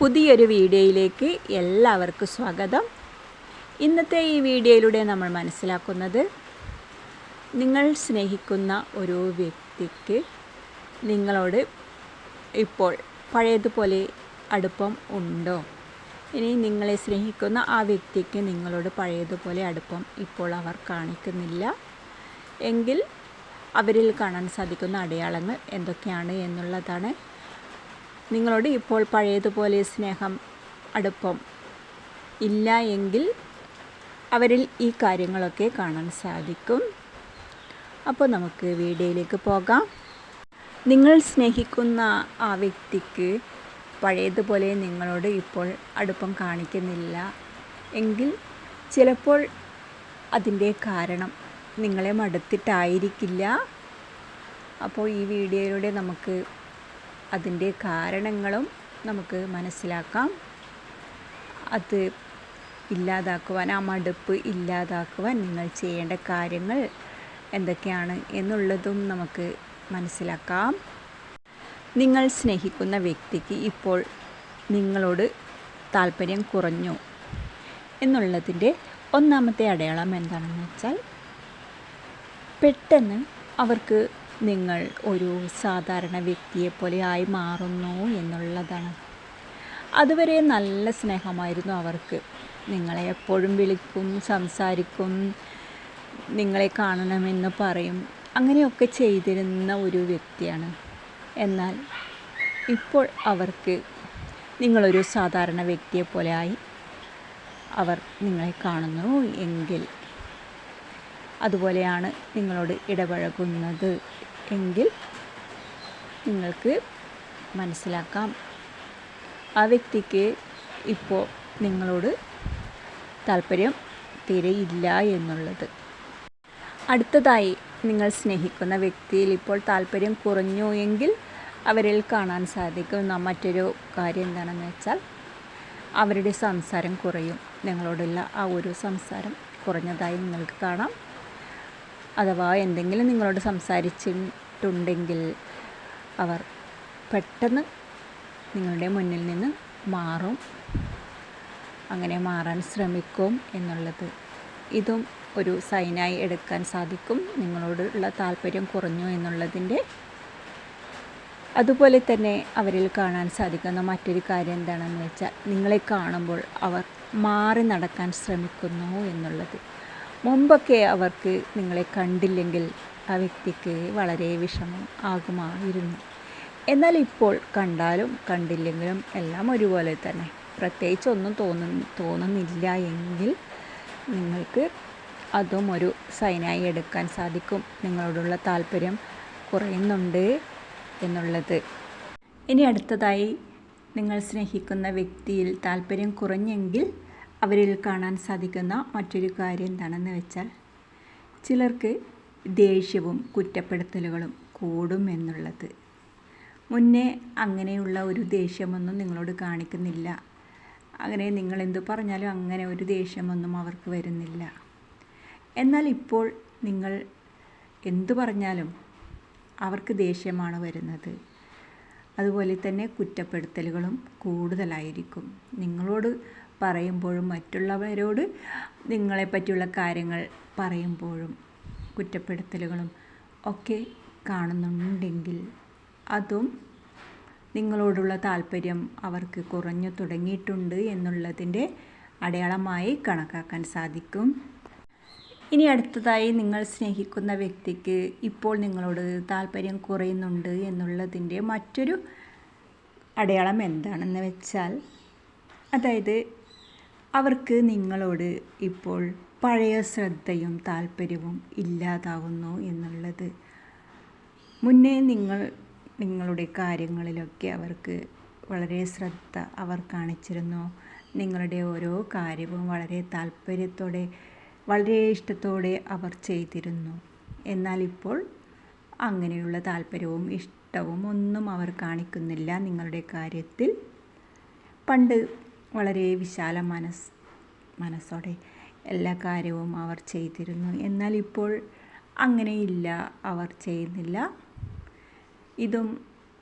പുതിയൊരു വീഡിയോയിലേക്ക് എല്ലാവർക്കും സ്വാഗതം. ഇന്നത്തെ ഈ വീഡിയോയിലൂടെ നമ്മൾ മനസ്സിലാക്കുന്നത് നിങ്ങൾ സ്നേഹിക്കുന്ന ഒരു വ്യക്തിക്ക് നിങ്ങളോട് ഇപ്പോൾ പഴയതുപോലെ അടുപ്പം ഉണ്ടോ? ഇനി നിങ്ങളെ സ്നേഹിക്കുന്ന ആ വ്യക്തിക്ക് നിങ്ങളോട് പഴയതുപോലെ അടുപ്പം ഇപ്പോൾ അവർ കാണിക്കുന്നില്ല. എങ്കിൽ അവരിൽ കാണാൻ സാധിക്കുന്ന അടയാളങ്ങൾ എന്തൊക്കെയാണ് എന്നുള്ളതാണ് നിങ്ങളോട് ഇപ്പോൾ പഴയതുപോലെ സ്നേഹം അടുപ്പം ഇല്ല എങ്കിൽ അവരിൽ ഈ കാര്യങ്ങളൊക്കെ കാണാൻ സാധിക്കും. അപ്പോൾ നമുക്ക് വീഡിയോയിലേക്ക് പോകാം. നിങ്ങൾ സ്നേഹിക്കുന്ന ആ വ്യക്തിക്ക് പഴയതുപോലെ നിങ്ങളോട് ഇപ്പോൾ അടുപ്പം കാണിക്കുന്നില്ല എങ്കിൽ ചിലപ്പോൾ അതിന്റെ കാരണം നിങ്ങളെ മടുത്തിട്ടായിരിക്കില്ല. അപ്പോൾ ഈ വീഡിയോയിലൂടെ നമുക്ക് അതിന്റെ കാരണങ്ങളും നമുക്ക് മനസ്സിലാക്കാം. അത് ഇല്ലാതാക്കുവാൻ ആ മടുപ്പ് ഇല്ലാതാക്കുവാൻ നിങ്ങൾ ചെയ്യേണ്ട കാര്യങ്ങൾ എന്തൊക്കെയാണ് എന്നുള്ളതും നമുക്ക് മനസ്സിലാക്കാം. നിങ്ങൾ സ്നേഹിക്കുന്ന വ്യക്തിക്ക് ഇപ്പോൾ നിങ്ങളോട് താല്പര്യം കുറഞ്ഞു എന്നുള്ളതിന്റെ ഒന്നാമത്തെ അടയാളം എന്താണെന്ന് വെച്ചാൽ പെട്ടെന്ന് അവർക്ക് നിങ്ങൾ ഒരു സാധാരണ വ്യക്തിയെപ്പോലെ ആയി മാറുന്നു എന്നുള്ളതാണ്. അതുവരെ നല്ല സ്നേഹമായിരുന്നു അവർക്ക്. നിങ്ങളെ എപ്പോഴും വിളിക്കും സംസാരിക്കും നിങ്ങളെ കാണണമെന്ന് പറയും. അങ്ങനെയൊക്കെ ചെയ്തിരുന്ന ഒരു വ്യക്തിയാണ്. എന്നാൽ ഇപ്പോൾ അവർക്ക് നിങ്ങളൊരു സാധാരണ വ്യക്തിയെപ്പോലെ ആയി അവർ നിങ്ങളെ കാണുന്നു എങ്കിൽ അതുപോലെയാണ് നിങ്ങളോട് ഇടപഴകുന്നത്. എങ്കിൽ നിങ്ങൾക്ക് മനസ്സിലാക്കാം. ആ വ്യക്തിക്ക് ഇപ്പോൾ നിങ്ങളോട് താല്പര്യം തീരെ ഇല്ല എന്നുള്ളത്. അടുത്തതായി നിങ്ങൾ സ്നേഹിക്കുന്ന വ്യക്തിയിൽ ഇപ്പോൾ താല്പര്യം കുറഞ്ഞു എങ്കിൽ അവരിൽ കാണാൻ സാധിക്കുന്ന മറ്റൊരു കാര്യം എന്താണെന്ന് വെച്ചാൽ അവരുടെ സംസാരം കുറയും. നിങ്ങളോടുള്ള ആ ഒരു സംസാരം കുറഞ്ഞതായി നിങ്ങൾക്ക് കാണാം. അഥവാ എന്തെങ്കിലും നിങ്ങളോട് സംസാരിച്ചിട്ടുണ്ടെങ്കിൽ അവർ പെട്ടെന്ന് നിങ്ങളുടെ മുന്നിൽ നിന്ന് മാറും. അങ്ങനെ മാറാൻ ശ്രമിക്കും എന്നുള്ളത്. ഇതും ഒരു സൈനായി എടുക്കാൻ സാധിക്കും. നിങ്ങളോടുള്ള താല്പര്യം കുറഞ്ഞു എന്നുള്ളതിന്റെ അതുപോലെ തന്നെ അവരിൽ കാണാൻ സാധിക്കുന്ന മറ്റൊരു കാര്യം എന്താണെന്ന് വെച്ചാൽ നിങ്ങളെ കാണുമ്പോൾ അവർ മാറി നടക്കാൻ ശ്രമിക്കുന്നു എന്നുള്ളത്. മുമ്പൊക്കെ അവർക്ക് നിങ്ങളെ കണ്ടില്ലെങ്കിൽ ആ വ്യക്തിക്ക് വളരെ വിഷമം ആകുമായിരുന്നു. എന്നാൽ ഇപ്പോൾ കണ്ടാലും കണ്ടില്ലെങ്കിലും എല്ലാം ഒരുപോലെ തന്നെ. പ്രത്യേകിച്ച് ഒന്നും തോന്നു തോന്നുന്നില്ല എങ്കിൽ നിങ്ങൾക്ക് അതും ഒരു സൈനായി എടുക്കാൻ സാധിക്കും. നിങ്ങളോടുള്ള താല്പര്യം കുറയുന്നുണ്ട് എന്നുള്ളത്. ഇനി അടുത്തതായി നിങ്ങൾ സ്നേഹിക്കുന്ന വ്യക്തിയിൽ താല്പര്യം കുറഞ്ഞെങ്കിൽ അവരിൽ കാണാൻ സാധിക്കുന്ന മറ്റൊരു കാര്യം എന്താണെന്ന് വെച്ചാൽ ചിലർക്ക് ദേഷ്യവും കുറ്റപ്പെടുത്തലുകളും കൂടും എന്നുള്ളത്. മുന്നേ അങ്ങനെയുള്ള ഒരു ദേഷ്യമൊന്നും നിങ്ങളോട് കാണിക്കുന്നില്ല. അങ്ങനെ നിങ്ങൾ എന്തു പറഞ്ഞാലും അങ്ങനെ ഒരു ദേഷ്യമൊന്നും അവർക്ക് വരുന്നില്ല. എന്നാൽ ഇപ്പോൾ നിങ്ങൾ എന്തു പറഞ്ഞാലും അവർക്ക് ദേഷ്യമാണ് വരുന്നത്. അതുപോലെ തന്നെ കുറ്റപ്പെടുത്തലുകളും കൂടുതലായിരിക്കും. നിങ്ങളോട് പറയുമ്പോഴും മറ്റുള്ളവരോട് നിങ്ങളെപ്പറ്റിയുള്ള കാര്യങ്ങൾ പറയുമ്പോഴും കുറ്റപ്പെടുത്തലുകളും ഒക്കെ കാണുന്നുണ്ടെങ്കിൽ അതും നിങ്ങളോടുള്ള താല്പര്യം അവർക്ക് കുറഞ്ഞു തുടങ്ങിയിട്ടുണ്ട് എന്നുള്ളതിന്റെ അടയാളമായി കണക്കാക്കാൻ സാധിക്കും. ഇനി അടുത്തതായി നിങ്ങൾ സ്നേഹിക്കുന്ന വ്യക്തിക്ക് ഇപ്പോൾ നിങ്ങളോട് താല്പര്യം കുറയുന്നുണ്ട് എന്നുള്ളതിന്റെ മറ്റൊരു അടയാളം എന്താണെന്ന് വെച്ചാൽ അതായത് അവർക്ക് നിങ്ങളോട് ഇപ്പോൾ പഴയ ശ്രദ്ധയും താല്പര്യവും ഇല്ലാതാവുന്നു എന്നുള്ളത്. മുന്നേ നിങ്ങൾ നിങ്ങളുടെ കാര്യങ്ങളിലൊക്കെ അവർക്ക് വളരെ ശ്രദ്ധ അവർ കാണിച്ചിരുന്നു. നിങ്ങളുടെ ഓരോ കാര്യവും വളരെ താല്പര്യത്തോടെ വളരെ ഇഷ്ടത്തോടെ അവർ ചെയ്തിരുന്നു. എന്നാൽ ഇപ്പോൾ അങ്ങനെയുള്ള താല്പര്യവും ഇഷ്ടവും ഒന്നും അവർ കാണിക്കുന്നില്ല നിങ്ങളുടെ കാര്യത്തിൽ. പണ്ട് വളരെ വിശാല മനസ് മനസ്സോടെ എല്ലാ കാര്യവും അവർ ചെയ്തിരുന്നു. എന്നാൽ ഇപ്പോൾ അങ്ങനെയില്ല അവർ ചെയ്യുന്നില്ല. ഇതും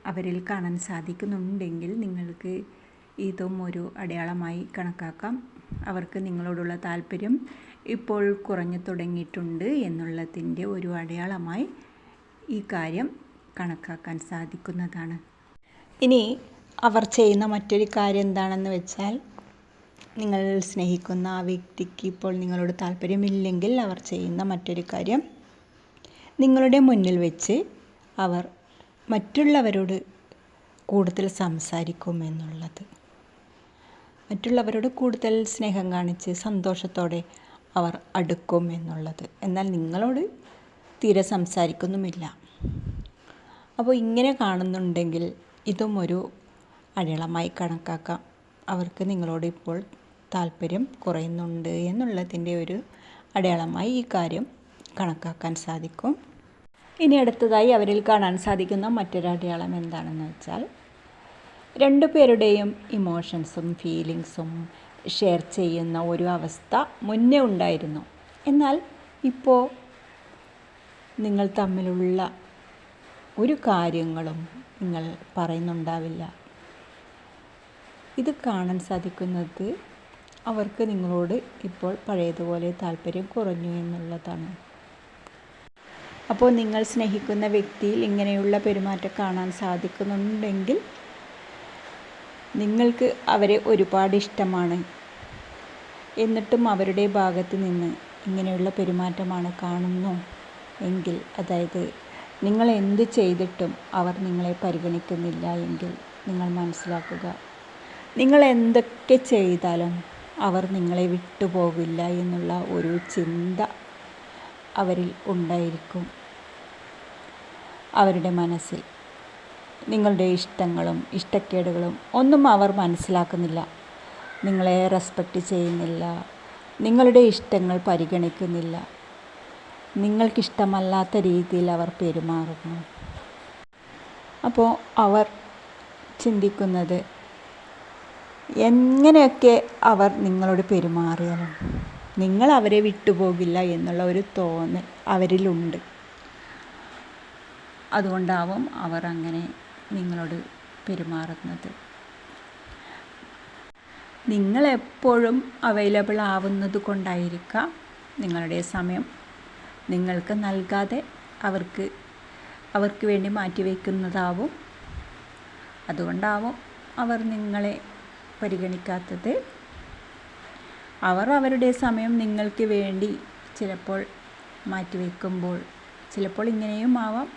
അവരിൽ കാണാൻ സാധിക്കുന്നുണ്ടെങ്കിൽ നിങ്ങൾക്ക് ഇതും ഒരു അടയാളമായി കണക്കാക്കാം. അവർക്ക് നിങ്ങളോടുള്ള താല്പര്യം ഇപ്പോൾ കുറഞ്ഞു തുടങ്ങിയിട്ടുണ്ട് എന്നുള്ളതിന്റെ ഒരു അടയാളമായി ഈ കാര്യം കണക്കാക്കാൻ സാധിക്കുന്നതാണ്. ഇനി അവർ ചെയ്യുന്ന മറ്റൊരു കാര്യം എന്താണെന്ന് വെച്ചാൽ നിങ്ങൾ സ്നേഹിക്കുന്ന ആ വ്യക്തിക്ക് ഇപ്പോൾ നിങ്ങളോട് താല്പര്യമില്ലെങ്കിൽ അവർ ചെയ്യുന്ന മറ്റൊരു കാര്യം നിങ്ങളുടെ മുന്നിൽ വെച്ച് അവർ മറ്റുള്ളവരോട് കൂടുതൽ സംസാരിക്കും എന്നുള്ളത്. മറ്റുള്ളവരോട് കൂടുതൽ സ്നേഹം കാണിച്ച് സന്തോഷത്തോടെ അവർ അടുക്കും എന്നുള്ളത്. എന്നാൽ നിങ്ങളോട് തീരെ സംസാരിക്കുന്നുമില്ല. അപ്പോൾ ഇങ്ങനെ കാണുന്നുണ്ടെങ്കിൽ ഇതും ഒരു അടയാളമായി കണക്കാക്കാം. അവർക്ക് നിങ്ങളോട് ഇപ്പോൾ താല്പര്യം കുറയുന്നുണ്ട് എന്നുള്ളതിന്റെ ഒരു അടയാളമായി ഈ കാര്യം കണക്കാക്കാൻ സാധിക്കും. ഇനി അടുത്തതായി അവരിൽ കാണാൻ സാധിക്കുന്ന മറ്റൊരു അടയാളം എന്താണെന്ന് വെച്ചാൽ രണ്ടു പേരുടെയും ഇമോഷൻസും ഫീലിങ്സും ഷെയർ ചെയ്യുന്ന ഒരു അവസ്ഥ മുന്നേ ഉണ്ടായിരുന്നു. എന്നാൽ ഇപ്പോൾ നിങ്ങൾ തമ്മിലുള്ള ഒരു കാര്യങ്ങളും നിങ്ങൾ പറയുന്നുണ്ടാവില്ല. ഇത് കാണാൻ സാധിക്കുന്നത് അവർക്ക് നിങ്ങളോട് ഇപ്പോൾ പഴയതുപോലെ താല്പര്യം കുറഞ്ഞു എന്നുള്ളതാണ്. അപ്പോൾ നിങ്ങൾ സ്നേഹിക്കുന്ന വ്യക്തിയിൽ ഇങ്ങനെയുള്ള പെരുമാറ്റം കാണാൻ സാധിക്കുന്നുണ്ടെങ്കിൽ നിങ്ങൾക്ക് അവരെ ഒരുപാട് ഇഷ്ടമാണ്. എന്നിട്ടും അവരുടെ ഭാഗത്ത് നിന്ന് ഇങ്ങനെയുള്ള പെരുമാറ്റമാണ് കാണുന്നു എങ്കിൽ അതായത് നിങ്ങൾ എന്ത് ചെയ്തിട്ടും അവർ നിങ്ങളെ പരിഗണിക്കുന്നില്ല എങ്കിൽ നിങ്ങൾ മനസ്സിലാക്കുക. നിങ്ങൾ എന്തൊക്കെ ചെയ്താലും അവർ നിങ്ങളെ വിട്ടുപോകില്ല എന്നുള്ള ഒരു ചിന്ത അവരിൽ ഉണ്ടായിരിക്കും. അവരുടെ മനസ്സിൽ നിങ്ങളുടെ ഇഷ്ടങ്ങളും ഇഷ്ടക്കേടുകളും ഒന്നും അവർ മനസ്സിലാക്കുന്നില്ല. നിങ്ങളെ റെസ്പെക്റ്റ് ചെയ്യുന്നില്ല. നിങ്ങളുടെ ഇഷ്ടങ്ങൾ പരിഗണിക്കുന്നില്ല. നിങ്ങൾക്കിഷ്ടമല്ലാത്ത രീതിയിൽ അവർ പെരുമാറുന്നു. അപ്പോൾ അവർ ചിന്തിക്കുന്നത് എങ്ങനെയൊക്കെ അവർ നിങ്ങളോട് പെരുമാറിയാലും നിങ്ങൾ അവരെ വിട്ടുപോകില്ല എന്നുള്ള ഒരു തോന്നൽ അവരിലുണ്ട്. അതുകൊണ്ടാവും അവർ അങ്ങനെ നിങ്ങളോട് പെരുമാറുന്നത്. നിങ്ങൾ എപ്പോഴും അവൈലബിൾ ആവുന്നത് കൊണ്ടായിരിക്കാം നിങ്ങളുടെ സമയം നിങ്ങൾക്ക് നൽകാതെ അവർക്ക് അവർക്ക് വേണ്ടി മാറ്റിവെക്കുന്നതാവും. അതുകൊണ്ടാവും അവർ നിങ്ങളെ പരിഗണിക്കാത്തത്. അവർ അവരുടെ സമയം നിങ്ങൾക്ക് വേണ്ടി ചിലപ്പോൾ മാറ്റിവെക്കുമ്പോൾ ചിലപ്പോൾ ഇങ്ങനെയും ആവാം.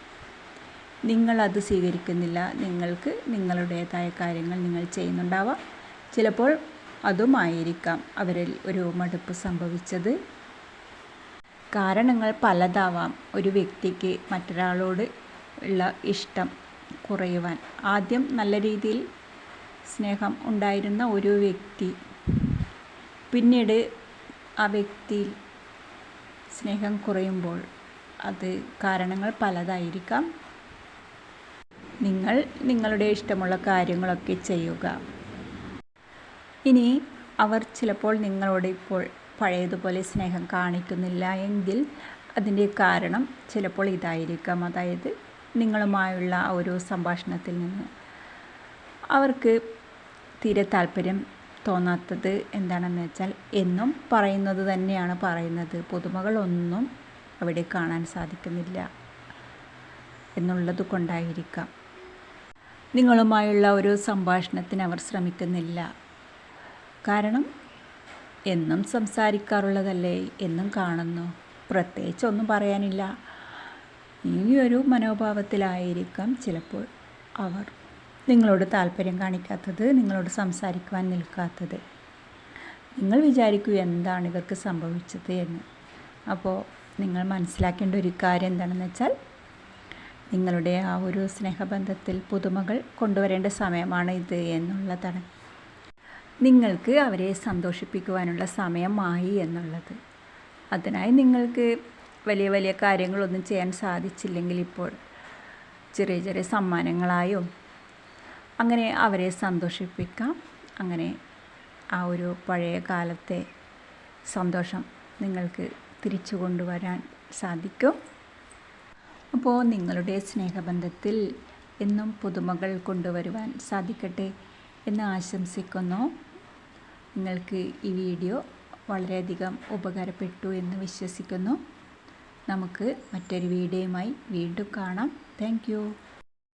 നിങ്ങളത് സ്വീകരിക്കുന്നില്ല. നിങ്ങൾക്ക് നിങ്ങളുടേതായ കാര്യങ്ങൾ നിങ്ങൾ ചെയ്യുന്നുണ്ടാവാം. ചിലപ്പോൾ അതുമായിരിക്കാം അവരിൽ ഒരു മടുപ്പ് സംഭവിച്ചത്. കാരണങ്ങൾ പലതാവാം. ഒരു വ്യക്തിക്ക് മറ്റൊരാളോട് ഉള്ള ഇഷ്ടം കുറയുവാൻ. ആദ്യം നല്ല രീതിയിൽ സ്നേഹം ഉണ്ടായിരുന്ന ഒരു വ്യക്തി. പിന്നീട് ആ വ്യക്തിയിൽ സ്നേഹം കുറയുമ്പോൾ അത് കാരണങ്ങൾ പലതായിരിക്കാം. നിങ്ങൾ നിങ്ങളുടെ ഇഷ്ടമുള്ള കാര്യങ്ങളൊക്കെ ചെയ്യുക. ഇനി അവർ ചിലപ്പോൾ നിങ്ങളോട് ഇപ്പോൾ പഴയതുപോലെ സ്നേഹം കാണിക്കുന്നില്ല എങ്കിൽ അതിന്റെ കാരണം ചിലപ്പോൾ ഇതായിരിക്കാം. അതായത് നിങ്ങളുമായുള്ള ഒരു സംഭാഷണത്തിൽ നിന്ന് അവർക്ക് തീരെ താല്പര്യം തോന്നാത്തത് എന്താണെന്ന് വെച്ചാൽ എന്നും പറയുന്നത് തന്നെയാണ് പറയുന്നത്. പുതുമകളൊന്നും അവിടെ കാണാൻ സാധിക്കുന്നില്ല എന്നുള്ളത് കൊണ്ടായിരിക്കാം. നിങ്ങളുമായുള്ള ഒരു സംഭാഷണത്തിന് അവർ ശ്രമിക്കുന്നില്ല. കാരണം എന്നും സംസാരിക്കാറുള്ളതല്ലേ? എന്നും കാണുന്നു. പ്രത്യേകിച്ച് ഒന്നും പറയാനില്ല. ഈ ഒരു മനോഭാവത്തിലായിരിക്കാം ചിലപ്പോൾ അവർ. നിങ്ങളോട് താല്പര്യം കാണിക്കാത്തത് നിങ്ങളോട് സംസാരിക്കുവാൻ നിൽക്കാത്തത്. നിങ്ങൾ വിചാരിക്കൂ എന്താണ് ഇവർക്ക് സംഭവിച്ചത് എന്ന്. അപ്പോൾ നിങ്ങൾ മനസ്സിലാക്കേണ്ട ഒരു കാര്യം എന്താണെന്ന് വെച്ചാൽ നിങ്ങളുടെ ആ ഒരു സ്നേഹബന്ധത്തിൽ പുതുമകൾ കൊണ്ടുവരേണ്ട സമയമാണ് ഇത് എന്നുള്ളതാണ്. നിങ്ങൾക്ക് അവരെ സന്തോഷിപ്പിക്കുവാനുള്ള സമയമായി എന്നുള്ളത്. അതിനായി നിങ്ങൾക്ക് വലിയ വലിയ കാര്യങ്ങളൊന്നും ചെയ്യാൻ സാധിച്ചില്ലെങ്കിൽ ഇപ്പോൾ ചെറിയ ചെറിയ സമ്മാനങ്ങളായും അങ്ങനെ അവരെ സന്തോഷിപ്പിക്കാം. അങ്ങനെ ആ ഒരു പഴയ കാലത്തെ സന്തോഷം നിങ്ങൾക്ക് തിരിച്ചു കൊണ്ടുവരാൻ സാധിക്കും. അപ്പോൾ നിങ്ങളുടെ സ്നേഹബന്ധത്തിൽ എന്നും പുതുമകൾ കൊണ്ടുവരുവാൻ സാധിക്കട്ടെ എന്ന് ആശംസിക്കുന്നു. നിങ്ങൾക്ക് ഈ വീഡിയോ വളരെയധികം ഉപകാരപ്പെട്ടു എന്ന് വിശ്വസിക്കുന്നു. നമുക്ക് മറ്റൊരു വീഡിയോയുമായി വീണ്ടും കാണാം. താങ്ക്